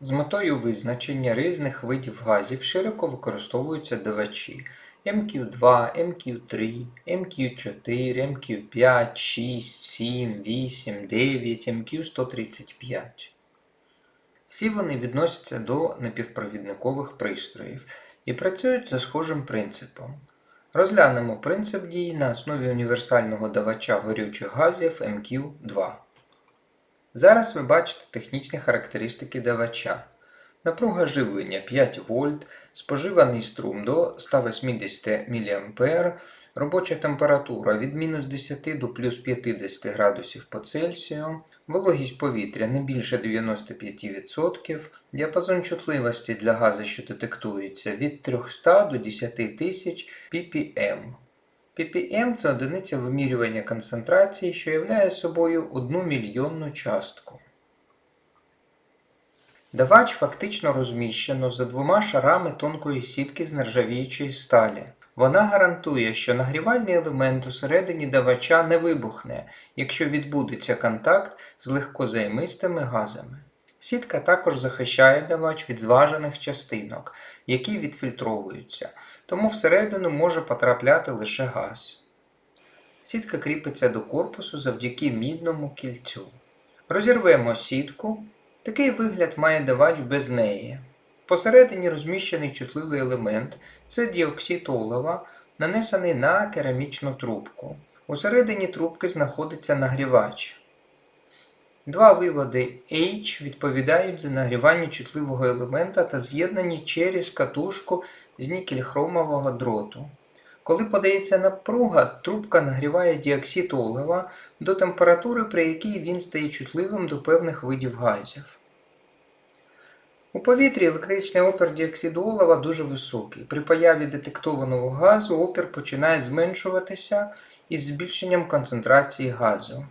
З метою визначення різних видів газів широко використовуються давачі MQ2, MQ3, MQ4, MQ5, 6, 7, 8, 9, MQ135. Всі вони відносяться до напівпровідникових пристроїв і працюють за схожим принципом. Розглянемо принцип дії на основі універсального давача горючих газів MQ2. Зараз ви бачите технічні характеристики давача. Напруга живлення 5 В, споживаний струм до 180 мА, робоча температура від мінус 10 до плюс 50 градусів по Цельсію, вологість повітря не більше 95%, діапазон чутливості для газу, що детектується від 300 до 10 тисяч ppm. Ppm – це одиниця вимірювання концентрації, що являє собою одну мільйонну частку. Давач фактично розміщено за двома шарами тонкої сітки з нержавіючої сталі. Вона гарантує, що нагрівальний елемент усередині давача не вибухне, якщо відбудеться контакт з легкозаймистими газами. Сітка також захищає давач від зважених частинок, які відфільтровуються, тому всередину може потрапляти лише газ. Сітка кріпиться до корпусу завдяки мідному кільцю. Розірвемо сітку. Такий вигляд має давач без неї. Посередині розміщений чутливий елемент це діоксид олова, нанесений на керамічну трубку. Усередині трубки знаходиться нагрівач. Два виводи H відповідають за нагрівання чутливого елемента та з'єднані через катушку з нікельхромового дроту. Коли подається напруга, трубка нагріває діоксид олова до температури, при якій він стає чутливим до певних видів газів. У повітрі електричний опір діоксиду олова дуже високий. При появі детектованого газу опір починає зменшуватися із збільшенням концентрації газу.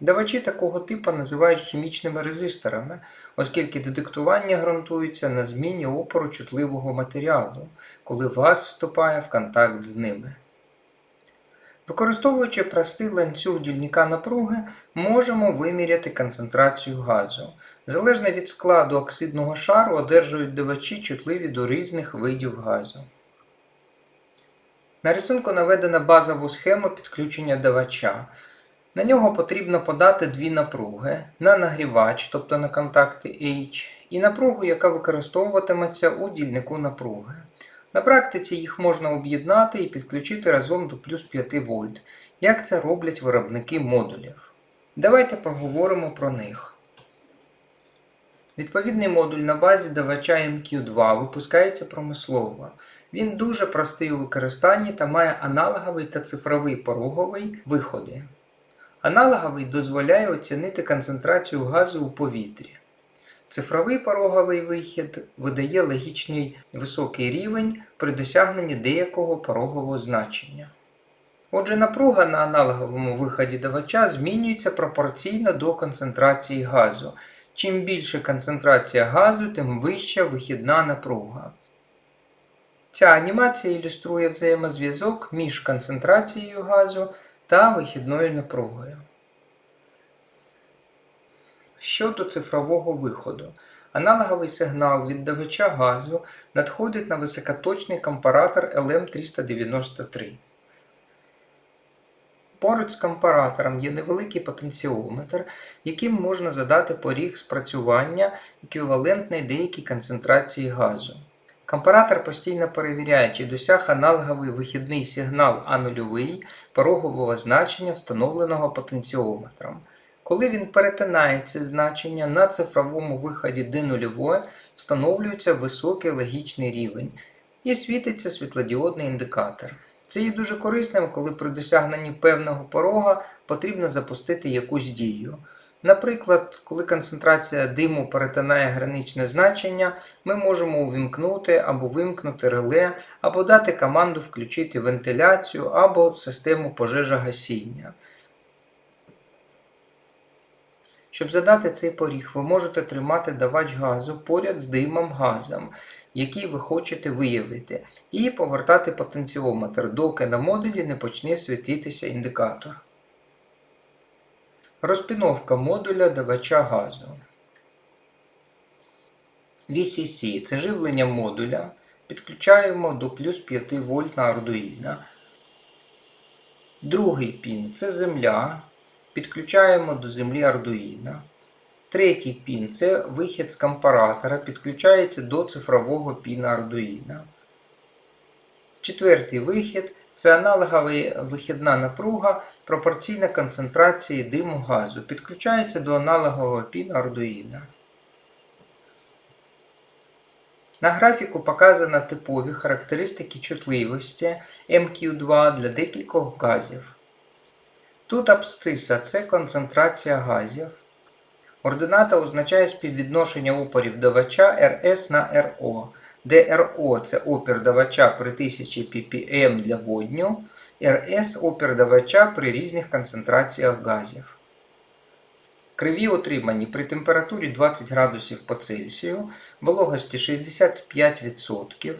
Давачі такого типу називають хімічними резисторами, оскільки детектування ґрунтується на зміні опору чутливого матеріалу, коли газ вступає в контакт з ними. Використовуючи простий ланцюг дільника напруги, можемо виміряти концентрацію газу. Залежно від складу оксидного шару одержують давачі чутливі до різних видів газу. На рисунку наведена базову схему підключення давача. На нього потрібно подати дві напруги на нагрівач, тобто на контакти H, і напругу, яка використовуватиметься у дільнику напруги. На практиці їх можна об'єднати і підключити разом до плюс 5 вольт, як це роблять виробники модулів. Давайте поговоримо про них. Відповідний модуль на базі давача MQ2 випускається промислово. Він дуже простий у використанні та має аналоговий та цифровий пороговий виходи. Аналоговий дозволяє оцінити концентрацію газу у повітрі. Цифровий пороговий вихід видає логічний високий рівень при досягненні деякого порогового значення. Отже, напруга на аналоговому виході давача змінюється пропорційно до концентрації газу. Чим більше концентрація газу, тим вища вихідна напруга. Ця анімація ілюструє взаємозв'язок між концентрацією газу та вихідною напругою. Щодо цифрового виходу, аналоговий сигнал від давача газу надходить на високоточний компаратор LM393. Поруч з компаратором є невеликий потенціометр, яким можна задати поріг спрацювання, еквівалентний деякій концентрації газу. Компаратор постійно перевіряє, чи досяг аналоговий вихідний сигнал А0 порогового значення, встановленого потенціометром. Коли він перетинає це значення на цифровому виході D0 встановлюється високий логічний рівень і світиться світлодіодний індикатор. Це є дуже корисним, коли при досягненні певного порога потрібно запустити якусь дію. Наприклад, коли концентрація диму перетинає граничне значення, ми можемо увімкнути або вимкнути реле, або дати команду включити вентиляцію або систему пожежогасіння. Щоб задати цей поріг, ви можете тримати давач газу поряд з димом газом, який ви хочете виявити, і повертати потенціометр, доки на модулі не почне світитися індикатор. Розпіновка модуля давача газу. VCC це живлення модуля. Підключаємо до плюс 5 вольт на Arduino. Другий пін це земля. Підключаємо до землі Arduino. Третій пін це вихід з компаратора, підключається до цифрового піна Arduino. Четвертий вихід це аналогова вихідна напруга пропорційна концентрації диму газу. Підключається до аналогового піна Arduino. На графіку показано типові характеристики чутливості MQ2 для декількох газів. Тут абсциса це концентрація газів. Ордината означає співвідношення опорів давача RS на RO, де RO це опір давача при 1000 ppm для водню, RS опір давача при різних концентраціях газів. Криві отримані при температурі 20 градусів по Цельсію, вологості 65%,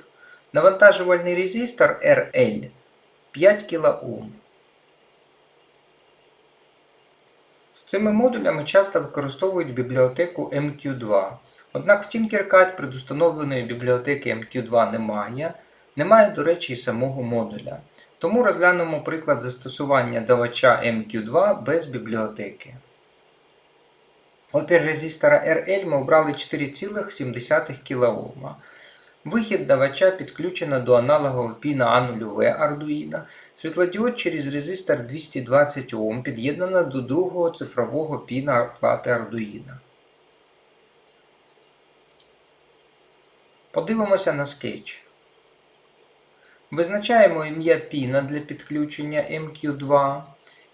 навантажувальний резистор RL 5 кОм. З цими модулями часто використовують бібліотеку MQ2. Однак в Tinkercad предустановленої бібліотеки MQ2 немає. Немає, до речі, і самого модуля. Тому розглянемо приклад застосування давача MQ2 без бібліотеки. Опір резистора RL ми обрали 4,7 кОм. Вихід давача підключено до аналогового піна A0V Arduino. Світлодіод через резистор 220 Ом під'єднано до другого цифрового піна плати Arduino. Подивимося на скетч. Визначаємо ім'я піна для підключення MQ2,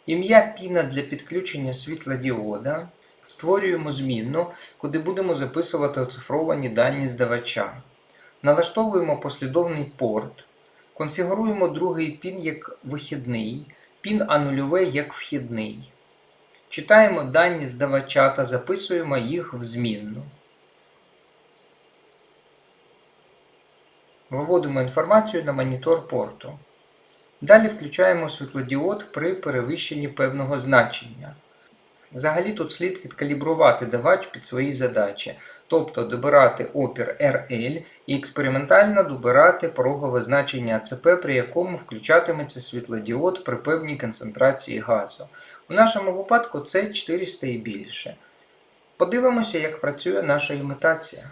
ім'я піна для підключення світлодіода. Створюємо змінну, куди будемо записувати оцифровані дані здавача. Налаштовуємо послідовний порт. Конфігуруємо другий пін як вихідний, пін А0 як вхідний. Читаємо дані здавача та записуємо їх в змінну. Виводимо інформацію на монітор порту. Далі включаємо світлодіод при перевищенні певного значення. Взагалі тут слід відкалібрувати давач під свої задачі, тобто добирати опір RL і експериментально добирати порогове значення АЦП, при якому включатиметься світлодіод при певній концентрації газу. У нашому випадку це 400 і більше. Подивимося, як працює наша імітація.